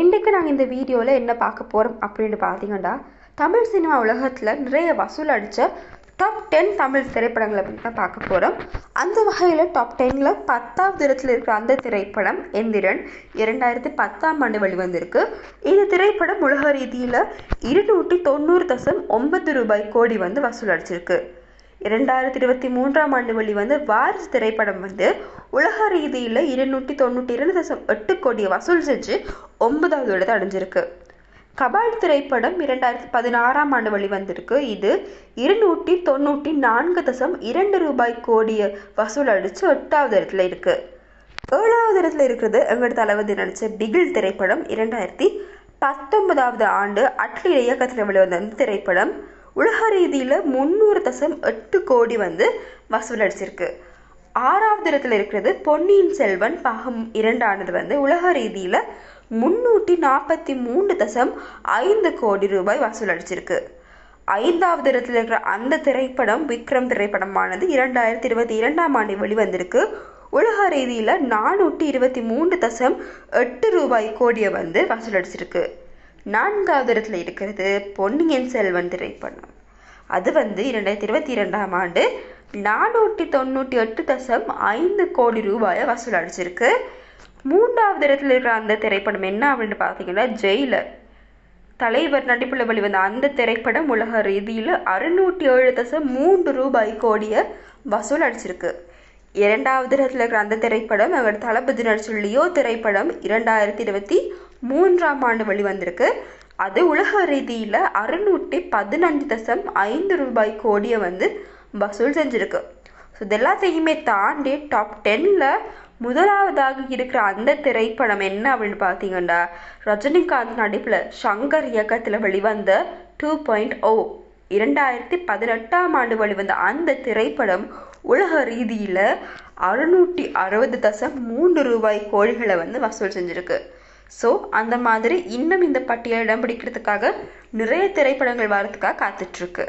இன்றைக்கு நாங்கள் இந்த வீடியோவில் என்ன பார்க்க போகிறோம் அப்படின்னு பார்த்தீங்கன்னா தமிழ் சினிமா உலகத்தில் நிறைய வசூல் அடித்த டாப் டென் தமிழ் திரைப்படங்களை பற்றி தான் பார்க்க போகிறோம் அந்த வகையில் டாப் டென்னில் பத்தாவது இடத்துல இருக்கிற அந்த திரைப்படம் எந்திரன் இரண்டாயிரத்தி பத்தாம் ஆண்டு வெளிவந்திருக்கு. இந்த திரைப்படம் உலக ரீதியில் இருநூற்றி தொண்ணூறு தசம் ஒன்பது ரூபாய் கோடி வந்து வசூல் அடிச்சிருக்கு. இரண்டாயிரத்தி இருபத்தி மூன்றாம் ஆண்டு வெளிவந்த வாரிசு திரைப்படம் வந்து உலக ரீதியில் இருநூற்றி தொண்ணூற்றி இரண்டு தசம் எட்டு கோடியை வசூல் செஞ்சு ஒன்பதாவது இடத்தை அடைஞ்சிருக்கு. கபால் திரைப்படம் இரண்டாயிரத்தி பதினாறாம் ஆண்டு வெளிவந்திருக்கு. இது இருநூற்றி தொண்ணூற்றி நான்கு தசம் இரண்டு ரூபாய் கோடியை வசூல் அடித்து எட்டாவது இடத்துல இருக்கு. ஏழாவது இடத்துல இருக்கிறது எங்களோட தளபதி நடித்த பிகில் திரைப்படம் இரண்டாயிரத்தி பத்தொன்பதாவது ஆண்டு அட்லி இயக்கத்தில் வெளிவந்த திரைப்படம். உலக ரீதியில் முந்நூறு தசம் எட்டு கோடி வந்து வசூல் அடிச்சிருக்கு. ஆறாவது இடத்துல இருக்கிறது பொன்னியின் செல்வன் பாகம் இரண்டானது வந்து உலக ரீதியில் முன்னூற்றி நாற்பத்தி மூணு தசம் ஐந்து கோடி ரூபாய் வசூல் அடிச்சிருக்கு. ஐந்தாவது இடத்துல இருக்கிற அந்த திரைப்படம் விக்ரம் திரைப்படமானது இரண்டாயிரத்தி இருபத்தி இரண்டாம் ஆண்டு வெளிவந்திருக்கு. உலக ரீதியில் நானூற்றி இருபத்தி மூன்று தசம் எட்டு ரூபாய் கோடியை வந்து வசூலடிச்சிருக்கு நான்காவது இடத்துல இருக்கிறது பொன்னியின் செல்வன் திரைப்படம். அது வந்து இரண்டாயிரத்தி இருபத்தி இரண்டாம் ஆண்டு நானூற்றி தொண்ணூற்றி எட்டு தசம் ஐந்து கோடி ரூபாயை வசூல் அடிச்சிருக்கு மூன்றாவது இடத்துல இருக்கிற அந்த திரைப்படம் என்ன அப்படின்னு பார்த்தீங்கன்னா ஜெயிலர். தலைவர் நடிப்பில் வெளிவந்த அந்த திரைப்படம் உலக ரீதியில் அறுநூற்றி ஏழு தசம் மூன்று ரூபாய் கோடியை வசூல் அடிச்சிருக்கு இரண்டாவது இடத்துல இருக்கிற அந்த திரைப்படம் அவர் தளபதி நடிச்ச லியோ திரைப்படம் இரண்டாயிரத்தி இருபத்தி மூன்றாம் ஆண்டு வெளிவந்திருக்கு. அது உலக ரீதியில் அறுநூற்றி பதினஞ்சு தசம் ஐந்து ரூபாய் கோடியை வந்து வசூல் செஞ்சுருக்கு. ஸோ இதெல்லாத்தையுமே தாண்டி டாப் டென்னில் முதலாவதாக இருக்கிற அந்த திரைப்படம் என்ன அப்படின்னு பார்த்தீங்கன்னா ரஜினிகாந்த் நடிப்பில் சங்கர் இயக்கத்தில் வெளிவந்த டூ பாயிண்ட் ஓ இரண்டாயிரத்தி பதினெட்டாம் ஆண்டு வெளிவந்த அந்த திரைப்படம் உலக ரீதியில் அறுநூற்றி அறுபது தசம் மூன்று ரூபாய் கோடிகளை வந்து வசூல் செஞ்சுருக்கு. ஸோ அந்த மாதிரி இன்னும் இந்த பட்டியலை இடம் பிடிக்கிறதுக்காக நிறைய திரைப்படங்கள் வரதுக்காக காத்துட்ருக்கு